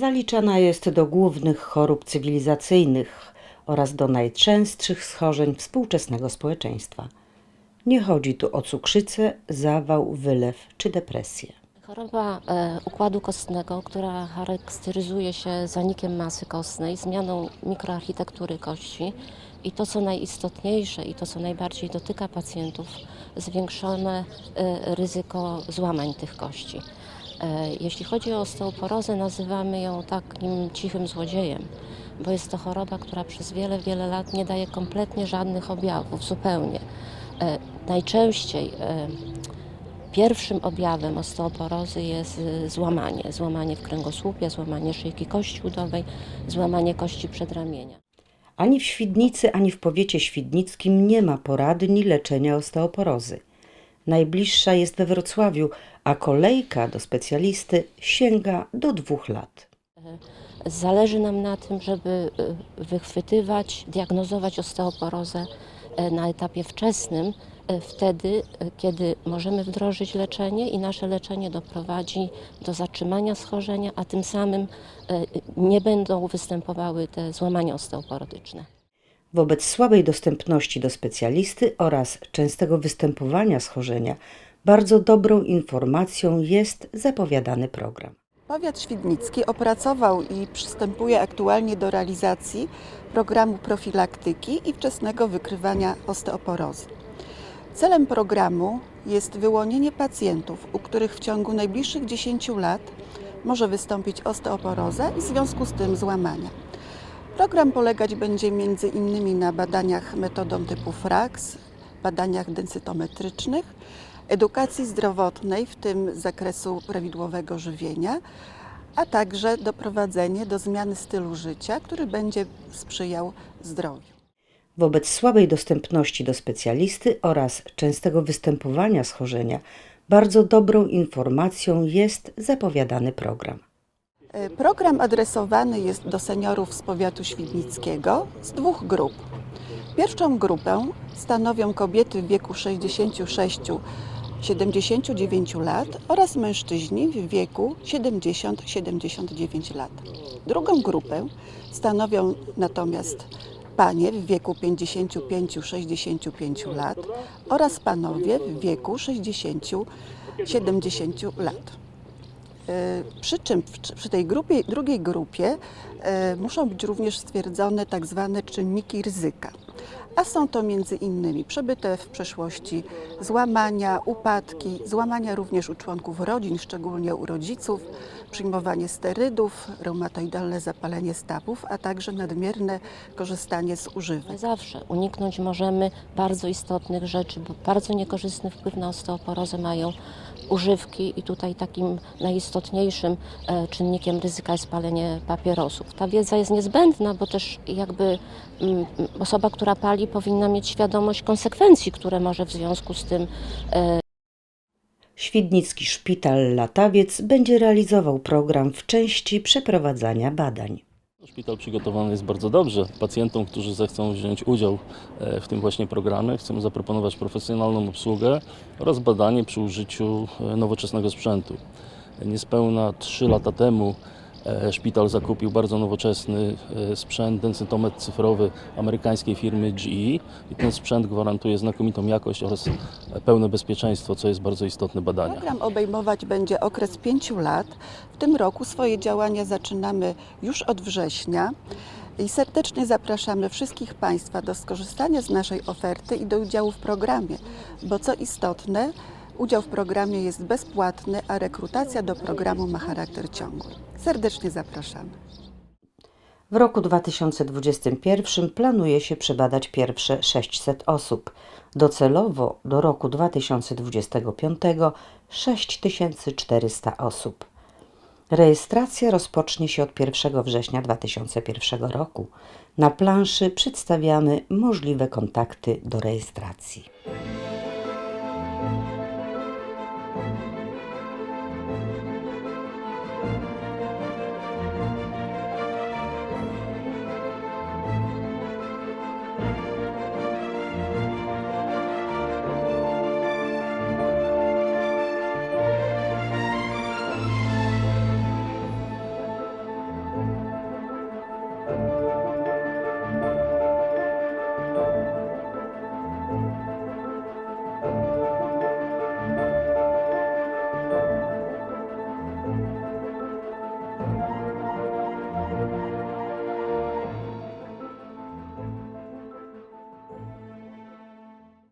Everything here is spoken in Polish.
Zaliczana jest do głównych chorób cywilizacyjnych oraz do najczęstszych schorzeń współczesnego społeczeństwa. Nie chodzi tu o cukrzycę, zawał, wylew czy depresję. Choroba e, układu kostnego, która charakteryzuje się zanikiem masy kostnej, zmianą mikroarchitektury kości i to, co najistotniejsze i to, co najbardziej dotyka pacjentów, zwiększone e, ryzyko złamań tych kości. E, Jeśli chodzi o osteoporozę, nazywamy ją takim cichym złodziejem, bo jest to choroba, która przez wiele, wiele lat nie daje kompletnie żadnych objawów, zupełnie. E, Najczęściej e, Pierwszym objawem osteoporozy jest złamanie. Złamanie w kręgosłupie, złamanie szyjki kości udowej, złamanie kości przedramienia. Ani w Świdnicy, ani w powiecie świdnickim nie ma poradni leczenia osteoporozy. Najbliższa jest we Wrocławiu, a kolejka do specjalisty sięga do dwóch lat. Zależy nam na tym, żeby y, wychwytywać, diagnozować osteoporozę e, na etapie wczesnym, e, wtedy, e, kiedy możemy wdrożyć leczenie i nasze leczenie doprowadzi do zatrzymania schorzenia, a tym samym e, nie będą występowały te złamania osteoporotyczne. Wobec słabej dostępności do specjalisty oraz częstego występowania schorzenia, bardzo dobrą informacją jest zapowiadany program. Powiat świdnicki opracował i przystępuje aktualnie do realizacji programu profilaktyki i wczesnego wykrywania osteoporozy. Celem programu jest wyłonienie pacjentów, u których w ciągu najbliższych 10 lat może wystąpić osteoporoza i w związku z tym złamania. Program polegać będzie m.in. na badaniach metodą typu FRAX, badaniach densytometrycznych, edukacji zdrowotnej, w tym zakresu prawidłowego żywienia, a także doprowadzenie do zmiany stylu życia, który będzie sprzyjał zdrowiu. Wobec słabej dostępności do specjalisty oraz częstego występowania schorzenia, bardzo dobrą informacją jest zapowiadany program. E, Program adresowany jest do seniorów z powiatu świdnickiego z dwóch grup. Pierwszą grupę stanowią kobiety w wieku 66-79 lat oraz mężczyźni w wieku 70-79 lat. Drugą grupę stanowią natomiast panie w wieku 55-65 lat oraz panowie w wieku 60-70 lat. E, Przy czym przy tej grupie, drugiej grupie e, muszą być również stwierdzone tak zwane czynniki ryzyka. A są to między innymi przebyte w przeszłości złamania, upadki, złamania również u członków rodzin, szczególnie u rodziców, przyjmowanie sterydów, reumatoidalne zapalenie stawów, a także nadmierne korzystanie z używek. Zawsze uniknąć możemy bardzo istotnych rzeczy, bo bardzo niekorzystny wpływ na osteoporozę mają używki i tutaj takim najistotniejszym e, czynnikiem ryzyka jest palenie papierosów. Ta wiedza jest niezbędna, bo też jakby mm, osoba, która pali powinna mieć świadomość konsekwencji, które może w związku z tym Świdnicki Szpital Latawiec będzie realizował program w części przeprowadzania badań. Szpital przygotowany jest bardzo dobrze. Pacjentom, którzy zechcą wziąć udział e, w tym właśnie programie, chcemy zaproponować profesjonalną obsługę oraz badanie przy użyciu e, nowoczesnego sprzętu. Niespełna 3 lata temu szpital zakupił bardzo nowoczesny e, sprzęt, densytometr cyfrowy amerykańskiej firmy GE i ten sprzęt gwarantuje znakomitą jakość oraz e, pełne bezpieczeństwo, co jest bardzo istotne badania. Program obejmować będzie okres pięciu lat. W tym roku swoje działania zaczynamy już od września i serdecznie zapraszamy wszystkich Państwa do skorzystania z naszej oferty i do udziału w programie, bo co istotne, udział w programie jest bezpłatny, a rekrutacja do programu ma charakter ciągły. Serdecznie zapraszamy. W roku 2021 planuje się przebadać pierwsze 600 osób. Docelowo do roku 2025 6400 osób. Rejestracja rozpocznie się od 1 września 2001 roku. Na planszy przedstawiamy możliwe kontakty do rejestracji.